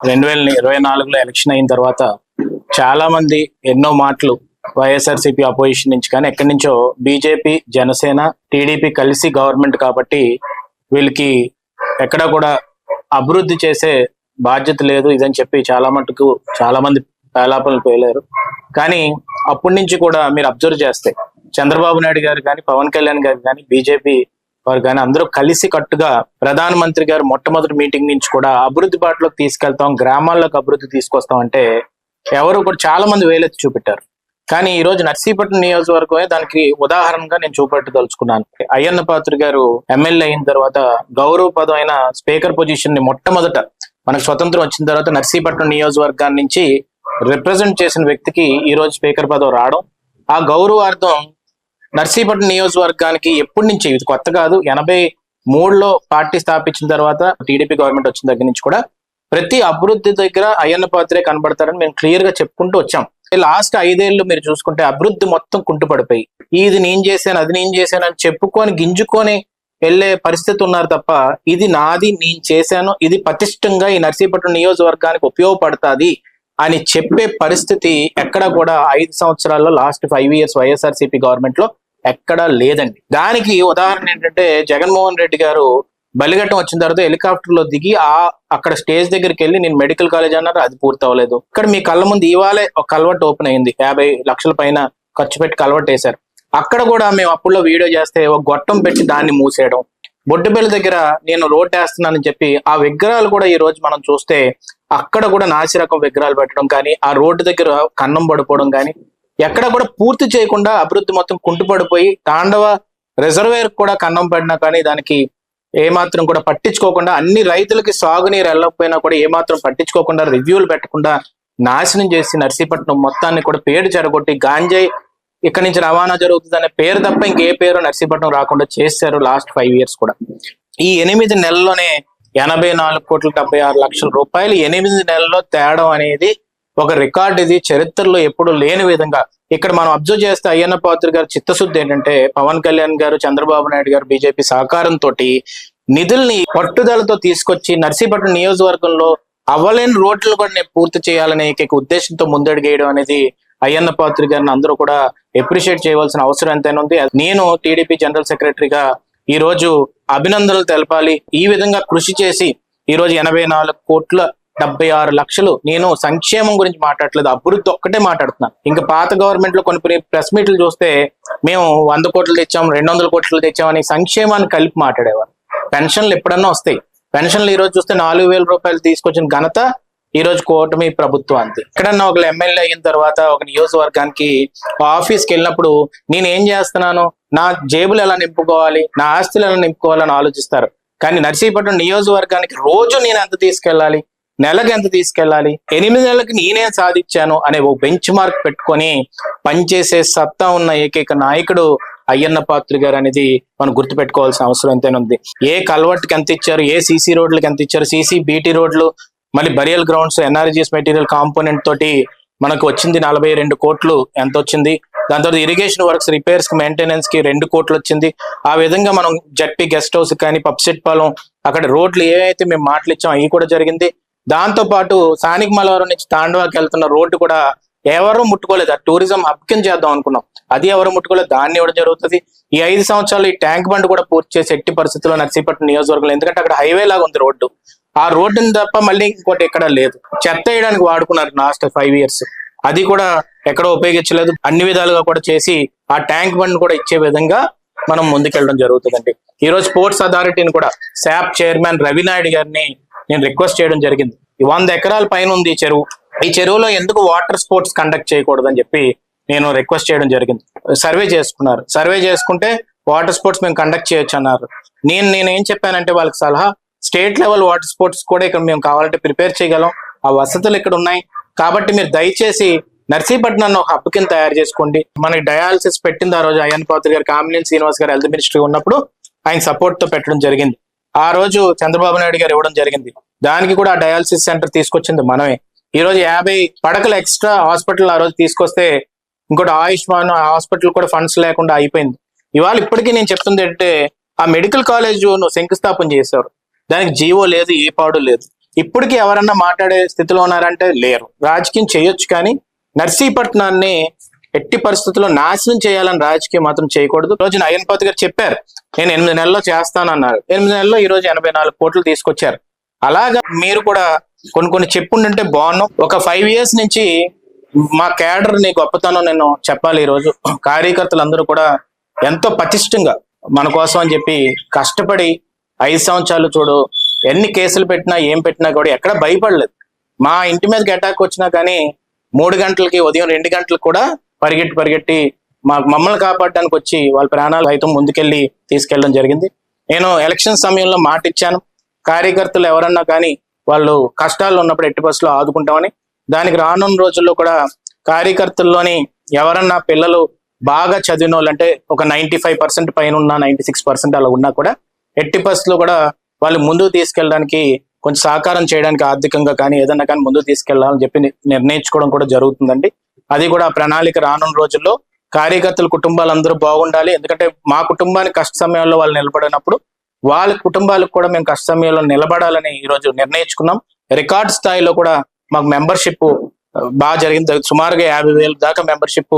రెండు వేల ఇరవై నాలుగులో ఎలక్షన్ అయిన తర్వాత చాలా మంది ఎన్నో మాటలు వైఎస్ఆర్సీపీ అపోజిషన్ నుంచి కానీ ఎక్కడి నుంచో బీజేపీ జనసేన టీడీపీ కలిసి గవర్నమెంట్ కాబట్టి వీళ్ళకి ఎక్కడ కూడా అభివృద్ధి చేసే బాధ్యత లేదు ఇదని చెప్పి చాలా మటుకు చాలా మంది పేలాపనలు పేలారు. కానీ అప్పటి నుంచి కూడా మీరు అబ్జర్వ్ చేస్తే చంద్రబాబు నాయుడు గారు కానీ పవన్ కళ్యాణ్ గారు కానీ బీజేపీ వారు కానీ అందరూ కలిసి కట్టుగా ప్రధానమంత్రి గారు మొట్టమొదటి మీటింగ్ నుంచి కూడా అభివృద్ధి బాటలోకి తీసుకెళ్తాం గ్రామాల్లోకి అభివృద్ధి తీసుకొస్తాం అంటే ఎవరు కూడా చాలా మంది వేలెత్తి చూపెట్టారు. కానీ ఈ రోజు నర్సీపట్నం నియోజకవర్గమే దానికి ఉదాహరణగా నేను చూపెట్టదలుచుకున్నాను. అయ్యన్న పాత్ర గారు ఎమ్మెల్యే అయిన తర్వాత గౌరవ పదం అయిన స్పీకర్ పొజిషన్ని మొట్టమొదట మనకు స్వతంత్రం వచ్చిన తర్వాత నర్సీపట్నం నియోజకవర్గాన్ని నుంచి రిప్రజెంట్ చేసిన వ్యక్తికి ఈ రోజు స్పీకర్ పదవి రావడం. ఆ గౌరవార్థం నర్సీపట్నం నియోజకవర్గానికి ఎప్పటి నుంచి ఇది కొత్త కాదు ఎనభై మూడులో పార్టీ స్థాపించిన తర్వాత టీడీపీ గవర్నమెంట్ వచ్చిన దగ్గర నుంచి కూడా ప్రతి అభివృద్ధి దగ్గర అయ్యన్న పాత్రే కనబడతారని మేము క్లియర్గా చెప్పుకుంటూ వచ్చాం. లాస్ట్ ఐదేళ్ళు మీరు చూసుకుంటే అభివృద్ధి మొత్తం కుంటుపడిపోయి ఇది నేను చేశాను అది నేను చేశాను అని చెప్పుకొని గింజుకొని వెళ్ళే పరిస్థితి ఉన్నారు తప్ప ఇది నాది నేను చేశాను ఇది పటిష్టంగా ఈ నర్సీపట్నం నియోజకవర్గానికి ఉపయోగపడుతుంది. అని చెప్పే పరిస్థితి ఎక్కడ కూడా ఐదు సంవత్సరాల్లో లాస్ట్ ఫైవ్ ఇయర్స్ వైఎస్ఆర్సీపీ గవర్నమెంట్లో ఎక్కడా లేదండి. దానికి ఉదాహరణ ఏంటంటే జగన్మోహన్ రెడ్డి గారు బలిఘట్టం వచ్చిన తర్వాత హెలికాప్టర్లో దిగి ఆ అక్కడ స్టేజ్ దగ్గరికి వెళ్ళి నేను మెడికల్ కాలేజ్ అన్నారు అది పూర్తి అవ్వలేదు. ఇక్కడ మీ కళ్ళ ముందు ఇవాళే ఒక కల్వర్ట్ ఓపెన్ అయింది. యాభై లక్షల పైన ఖర్చు పెట్టి కల్వర్ట్ వేశారు. అక్కడ కూడా మేము అప్పుల్లో వీడియో చేస్తే ఒక గొట్టం పెట్టి దాన్ని మూసేయడం. బొడ్డబెల్లి దగ్గర నేను రోడ్ వేస్తున్నానని చెప్పి ఆ విగ్రహాలు కూడా ఈ రోజు మనం చూస్తే అక్కడ కూడా నాసి రకం విగ్రహాలు పెట్టడం కానీ ఆ రోడ్డు దగ్గర కన్నం పడిపోవడం కానీ ఎక్కడ కూడా పూర్తి చేయకుండా అభివృద్ధి మొత్తం కుంటుపడిపోయి తాండవ రిజర్వేర్ కూడా కన్నం పడినా కానీ దానికి ఏమాత్రం కూడా పట్టించుకోకుండా అన్ని రైతులకి సాగునీరు వెళ్ళకపోయినా కూడా ఏమాత్రం పట్టించుకోకుండా రివ్యూలు పెట్టకుండా నాశనం చేసి నర్సీపట్నం మొత్తాన్ని కూడా పేరు చెరగొట్టి గాంజాయి ఇక్కడి నుంచి రవాణా జరుగుతుంది అనే పేరు తప్ప ఇంకే పేరు నర్సీపట్నం రాకుండా చేశారు లాస్ట్ ఫైవ్ ఇయర్స్ కూడా. ఈ ఎనిమిది నెలల్లోనే ఎనభై నాలుగు కోట్ల డెబ్బై ఆరు లక్షల రూపాయలు ఎనిమిది నెలల్లో తేడం అనేది ఒక రికార్డ్ ఇది. చరిత్రలో ఎప్పుడు లేని విధంగా ఇక్కడ మనం అబ్జర్వ్ చేస్తే అయ్యన్న పాత్ర గారి చిత్తశుద్ధి ఏంటంటే పవన్ కళ్యాణ్ గారు చంద్రబాబు నాయుడు గారు బీజేపీ సహకారంతో నిధుల్ని పట్టుదలతో తీసుకొచ్చి నర్సీపట్నం నియోజకవర్గంలో అవ్వలేని రోడ్లు కూడా నేను పూర్తి చేయాలనే ఉద్దేశంతో ముందడుగేయడం అనేది అయ్యన్న పాత్రి గారిని అందరూ కూడా ఎప్రిషియేట్ చేయవలసిన అవసరం ఎంతైనా ఉంది. నేను టీడీపీ జనరల్ సెక్రటరీగా ఈ రోజు అభినందనలు తెలపాలి. ఈ విధంగా కృషి చేసి ఈ రోజు ఎనభై నాలుగు కోట్ల డెబ్బై ఆరు లక్షలు నేను సంక్షేమం గురించి మాట్లాడట్లేదు. అభివృద్ధి ఒక్కటే మాట్లాడుతున్నాను ఇంకా పాత గవర్నమెంట్లో కొన్ని ప్రెస్ మీట్లు చూస్తే మేము వంద కోట్లు తెచ్చాం రెండు వందల కోట్లు తెచ్చామని సంక్షేమాన్ని కలిపి మాట్లాడేవారు. పెన్షన్లు ఎప్పుడన్నా వస్తాయి. పెన్షన్లు ఈ రోజు చూస్తే నాలుగు వేల రూపాయలు తీసుకొచ్చిన ఘనత ఈ రోజు కూటమి ప్రభుత్వం అంతే ఎక్కడన్నా ఒక ఎమ్మెల్యే అయిన తర్వాత ఒక నియోజకవర్గానికి ఆఫీస్కి వెళ్ళినప్పుడు నేను ఏం చేస్తున్నాను? నా జేబులు ఎలా నింపుకోవాలి? నా ఆస్తులు ఎలా నింపుకోవాలని ఆలోచిస్తారు. కానీ నర్సీపట్నం నియోజకవర్గానికి రోజు నేను ఎంత తీసుకెళ్ళాలి? నెలకు ఎంత తీసుకెళ్ళాలి? ఎనిమిది నెలలకు నేనేం సాధించాను అనే ఓ బెంచ్ మార్క్ పెట్టుకొని పనిచేసే సత్తా ఉన్న ఏకైక నాయకుడు అయ్యన్న పాత్రి గారు అనేది మనం గుర్తు పెట్టుకోవాల్సిన అవసరం ఎంతైనా ఉంది. ఏ కల్వర్ట్కి ఎంత ఇచ్చారు? ఏ సీసీ రోడ్లకు ఎంత ఇచ్చారు? సీసీ బీటీ రోడ్లు మళ్ళీ burial grounds NRGS material component తోటి మనకు వచ్చింది నలభై రెండు కోట్లు ఎంత వచ్చింది? దాని తర్వాత ఇరిగేషన్ వర్క్స్ రిపేర్స్కి మెయింటెనెన్స్కి రెండు కోట్లు వచ్చింది. ఆ విధంగా మనం జడ్పీ గెస్ట్ హౌస్ కానీ పప్సెట్ పాలెం అక్కడ రోడ్లు ఏవైతే మేము మాటలు ఇచ్చాం అవి కూడా జరిగింది. దాంతో పాటు స్థానిక మలవరం నుంచి తాండవాకి వెళ్తున్న రోడ్డు కూడా ఎవరు ముట్టుకోలేదు. ఆ టూరిజం హబ్ చేద్దాం అనుకున్నాం. అది ఎవరు ముట్టుకోలేదు దాన్ని ఇవ్వడం జరుగుతుంది. ఈ ఐదు సంవత్సరాలు ఈ ట్యాంక్ బండ్ కూడా పూర్తి చేసి ఎట్టి పరిస్థితుల్లో నర్సీపట్నం నియోజకవర్గంలో ఎందుకంటే అక్కడ హైవే లాగా ఉంది రోడ్డు. ఆ రోడ్డుని తప్ప మళ్ళీ ఇంకోటి ఎక్కడ లేదు. చెత్త వేయడానికి వాడుకున్నారు లాస్ట్ ఫైవ్ ఇయర్స్. అది కూడా ఎక్కడ ఉపయోగించలేదు. అన్ని విధాలుగా కూడా చేసి ఆ ట్యాంక్ బండ్ కూడా ఇచ్చే విధంగా మనం ముందుకెళ్ళడం జరుగుతుందండి. ఈ రోజు స్పోర్ట్స్ అథారిటీని కూడా శాప్ చైర్మన్ రవినాయుడు గారిని నేను రిక్వెస్ట్ చేయడం జరిగింది. వంద ఎకరాల పైన ఉంది ఈ చెరువు. ఈ చెరువులో ఎందుకు వాటర్ స్పోర్ట్స్ కండక్ట్ చేయకూడదని చెప్పి నేను రిక్వెస్ట్ చేయడం జరిగింది. సర్వే చేసుకున్నారు. సర్వే చేసుకుంటే వాటర్ స్పోర్ట్స్ మేము కండక్ట్ చేయొచ్చు అన్నారు. నేను నేను ఏం చెప్పానంటే వాళ్ళకి సలహా స్టేట్ లెవెల్ వాటర్ స్పోర్ట్స్ కూడా ఇక్కడ మేము కావాలంటే ప్రిపేర్ చేయగలం. ఆ వసతులు ఇక్కడ ఉన్నాయి. కాబట్టి మీరు దయచేసి నర్సీపట్నాన్ని ఒక హబ్ కింద తయారు చేసుకోండి. మనకి డయాలసిస్ పెట్టింది ఆ రోజు అయ్యన్ పాత్రి గారు కామినేని శ్రీనివాస్ గారు హెల్త్ మినిస్టర్ ఉన్నప్పుడు ఆయన సపోర్ట్తో పెట్టడం జరిగింది. ఆ రోజు చంద్రబాబు నాయుడు గారు ఇవ్వడం జరిగింది. దానికి కూడా ఆ డయాలసిస్ సెంటర్ తీసుకొచ్చింది మనమే. ఈ రోజు యాభై పడకలు ఎక్స్ట్రా హాస్పిటల్ ఆ రోజు తీసుకొస్తే ఇంకోటి ఆయుష్మాన్ హాస్పిటల్ కూడా ఫండ్స్ లేకుండా అయిపోయింది. ఇవాళ ఇప్పటికీ నేను చెప్తుంది అంటే ఆ మెడికల్ కాలేజ్ నువ్వు శంకుస్థాపన చేశారు. దానికి జీవో లేదు ఏ పాడు లేదు. ఇప్పటికి ఎవరన్నా మాట్లాడే స్థితిలో ఉన్నారంటే లేరు. రాజకీయం చేయొచ్చు కానీ నర్సీపట్నాన్ని ఎట్టి పరిస్థితుల్లో నాశనం చేయాలని రాజకీయం మాత్రం చేయకూడదు. రోజు రోజున అయ్యన్పాతి గారు చెప్పారు నేను ఎనిమిది నెలల్లో చేస్తానన్నారు. ఎనిమిది నెలల్లో ఈ రోజు ఎనభై నాలుగు కోట్లు తీసుకొచ్చారు. అలాగా మీరు కూడా కొన్ని కొన్ని చెప్పుండంటే బాగున్నాం. ఒక ఫైవ్ ఇయర్స్ నుంచి మా క్యాడర్ని గొప్పతనం నేను చెప్పాలి ఈరోజు. కార్యకర్తలు కార్యకర్తలందరూ కూడా ఎంతో పటిష్టంగా మన కోసం అని చెప్పి కష్టపడి ఐదు సంవత్సరాలు చూడు ఎన్ని కేసులు పెట్టినా ఏం పెట్టినా కూడా ఎక్కడ భయపడలేదు. మా ఇంటి మీదకి అటాక్ వచ్చినా కానీ మూడు గంటలకి ఉదయం రెండు గంటలకు కూడా పరిగెట్టి పరిగెట్టి మా మమ్మల్ని కాపాడడానికి వచ్చి వాళ్ళ ప్రాణాలు సైతం ముందుకెళ్ళి తీసుకెళ్ళడం జరిగింది. నేను ఎలక్షన్ సమయంలో మాట ఇచ్చాను. కార్యకర్తలు ఎవరన్నా కానీ వాళ్ళు కష్టాలు ఉన్నప్పుడు ఎట్టి బస్సులో ఆదుకుంటామని దానికి రానున్న రోజుల్లో కూడా కార్యకర్తల్లోని ఎవరన్నా పిల్లలు బాగా చదివిన వాళ్ళు అంటే ఒక నైన్టీ ఫైవ్ పర్సెంట్ పైన ఉన్న నైన్టీ సిక్స్ పర్సెంట్ అలా ఉన్నా కూడా ఎట్టి బస్సులో కూడా వాళ్ళు ముందుకు తీసుకెళ్ళడానికి కొంచెం సహకారం చేయడానికి ఆర్థికంగా కానీ ఏదన్నా కానీ ముందుకు తీసుకెళ్ళాలని చెప్పి నిర్ణయించుకోవడం కూడా జరుగుతుందండి. అది కూడా ప్రణాళిక రానున్న రోజుల్లో కార్యకర్తల కుటుంబాలందరూ బాగుండాలి. ఎందుకంటే మా కుటుంబానికి కష్ట సమయంలో వాళ్ళు నిలబడినప్పుడు వాళ్ళ కుటుంబాలకు కూడా మేము కష్ట సమయంలో నిలబడాలని ఈ రోజు నిర్ణయించుకున్నాం. రికార్డ్ స్థాయిలో కూడా మాకు మెంబర్షిప్ బాగా జరిగింది. సుమారుగా యాభై వేల దాకా మెంబర్షిప్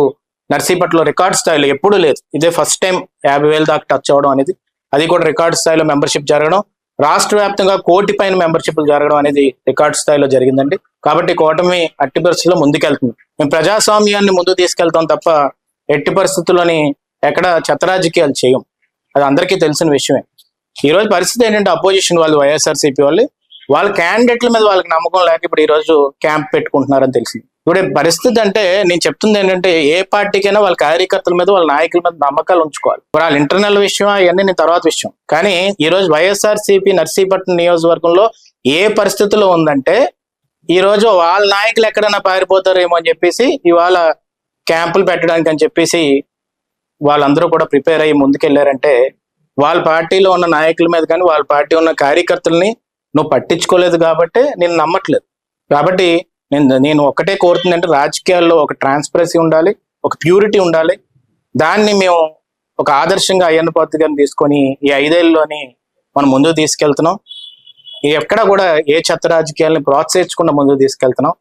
నర్సీపట్లో రికార్డ్ స్థాయిలో ఎప్పుడూ లేదు. ఇదే ఫస్ట్ టైం యాభై వేల దాకా టచ్ అవ్వడం అనేది. అది కూడా రికార్డ్ స్థాయిలో మెంబర్షిప్ జరగడం. రాష్ట్ర వ్యాప్తంగా కోటి పైన మెంబర్షిప్లు జరగడం అనేది రికార్డ్ స్థాయిలో జరిగిందండి. కాబట్టి కూటమి అట్టి పరిస్థితుల్లో ముందుకెళ్తుంది. మేము ప్రజాస్వామ్యాన్ని ముందుకు తీసుకెళ్తాం తప్ప ఎట్టి పరిస్థితుల్లోని ఎక్కడ చతరాజకీయాలు చేయం. అది అందరికీ తెలిసిన విషయమే. ఈరోజు పరిస్థితి ఏంటంటే అపోజిషన్ వాళ్ళు వైఎస్ఆర్సీపీ వాళ్ళు వాళ్ళ క్యాండిడేట్ల మీద వాళ్ళకి నమ్మకం లేక ఇప్పుడు ఈ రోజు క్యాంప్ పెట్టుకుంటున్నారని తెలిసింది. ఇప్పుడు పరిస్థితి అంటే నేను చెప్తుంది ఏంటంటే ఏ పార్టీకైనా వాళ్ళ కార్యకర్తల మీద వాళ్ళ నాయకుల మీద నమ్మకాలు ఉంచుకోవాలి. ఇప్పుడు వాళ్ళ ఇంటర్నల్ విషయం అవన్నీ నేను తర్వాత విషయం. కానీ ఈ రోజు వైఎస్ఆర్ సిపి నర్సీపట్నం నియోజకవర్గంలో ఏ పరిస్థితిలో ఉందంటే ఈ రోజు వాళ్ళ నాయకులు ఎక్కడైనా పారిపోతారేమో అని చెప్పేసి ఇవాళ క్యాంపులు పెట్టడానికి అని చెప్పేసి వాళ్ళందరూ కూడా ప్రిపేర్ అయ్యి ముందుకెళ్ళారంటే వాళ్ళ పార్టీలో ఉన్న నాయకుల మీద కానీ వాళ్ళ పార్టీ ఉన్న కార్యకర్తల్ని నువ్వు పట్టించుకోలేదు కాబట్టి నేను నమ్మట్లేదు. కాబట్టి నేను నేను ఒక్కటే కోరుతుందంటే రాజకీయాల్లో ఒక ట్రాన్స్పరసీ ఉండాలి ఒక ప్యూరిటీ ఉండాలి. దాన్ని మేము ఒక ఆదర్శంగా అయ్యన్న పాత్ర గారిని తీసుకొని ఈ ఐదేళ్ళలోని మనం ముందుకు తీసుకెళ్తున్నాం. ఎక్కడ కూడా ఏ చెత్త రాజకీయాల్ని ప్రోత్సహించకుండా ముందుకు తీసుకెళ్తున్నాం.